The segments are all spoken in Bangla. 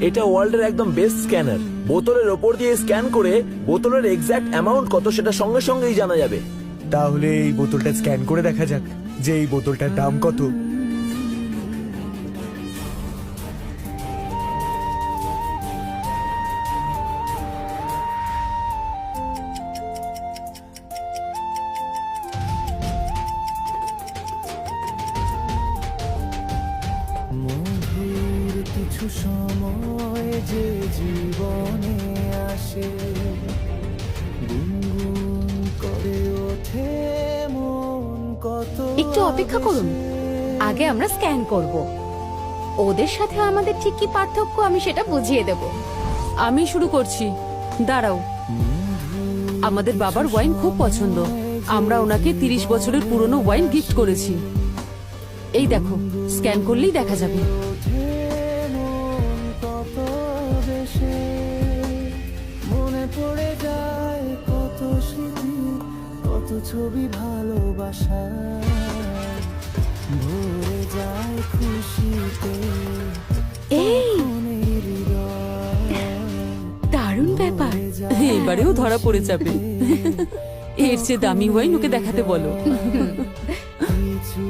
এটা ওয়ার্ল্ডের একদম বেস্ট স্ক্যানার বোতলের ওপর দিয়ে স্ক্যান করে বোতলের এক্সাক্ট অ্যামাউন্ট কত সেটা সঙ্গে সঙ্গেই জানা যাবে। তাহলে এই বোতলটা স্ক্যান করে দেখা যাক যে এই বোতলটার দাম কত। কিছু সময় যে জীবনে আসে গুনগুন করে ওঠে মন কত একটু অপেক্ষা করুন। আগে আমরা স্ক্যান করব। ওদের সাথে আমাদের ঠিক কি পার্থক্য আমি সেটা বুঝিয়ে দেব। আমি শুরু করছি। দাঁড়াও। আমাদের বাবার ওয়াইন খুব পছন্দ। আমরা ওনাকে তিরিশ বছরের পুরনো ওয়াইন গিফট করেছি। এই দেখো স্ক্যান করলেই দেখা যাবে। ছবি ভালোবাসা। ভরে যায় খুশিতে এই! দারুণ ব্যাপার। এবারেও ধরা পড়ে যাবে। এর চেয়ে দামি ওয়াইন ওকে দেখাতে বলো। কিছু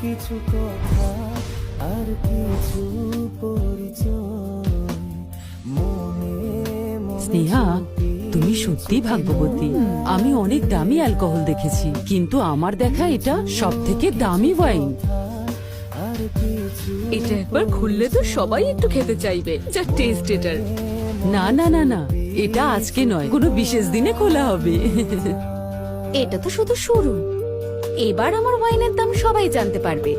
কিছু কথা আর কিছু পরিচয় স্নেহা তুমি সত্যি ভাগ্যবতী। আমি অনেক দামি অ্যালকোহল দেখেছি কিন্তু আমার দেখা এটা সব থেকে দামি ওয়াইন। এটা একবার খুললে তো সবাই একটু খেতে চাইবে যা টেস্ট এটার। না না না না এটা আজকে নয় কোনো বিশেষ দিনে খোলা হবে। এটা তো শুধু শুরু। এবার আমার ওয়াইনের দাম সবাই জানতে পারবে।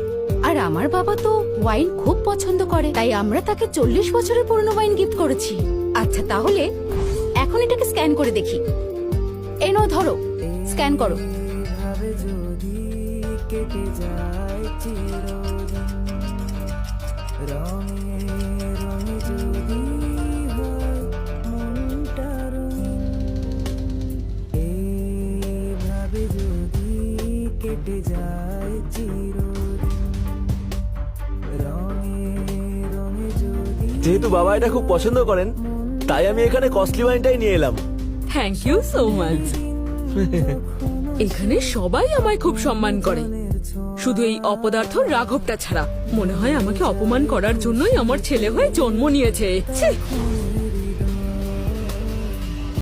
আর আমার বাবা তো ওয়াইন খুব পছন্দ করে তাই আমরা তাকে চল্লিশ বছরের পুরনো ওয়াইন গিফট করেছি। আচ্ছা তাহলে এটাকে স্ক্যান করে দেখি। এই নাও, ধরো। স্ক্যান করো। যেহেতু বাবা এটা খুব পছন্দ করেন তাই আমি এখানে কস্টলি ওয়াইনটাই নিয়ে এলাম। থ্যাংক ইউ সো মাচ এখানে সবাই আমায় খুব সম্মান করে। শুধু এই অপদার্থ রাঘবটা ছাড়া। মনে হয় আমাকে অপমান করার জন্যই আমার ছেলে হয়ে জন্ম নিয়েছে!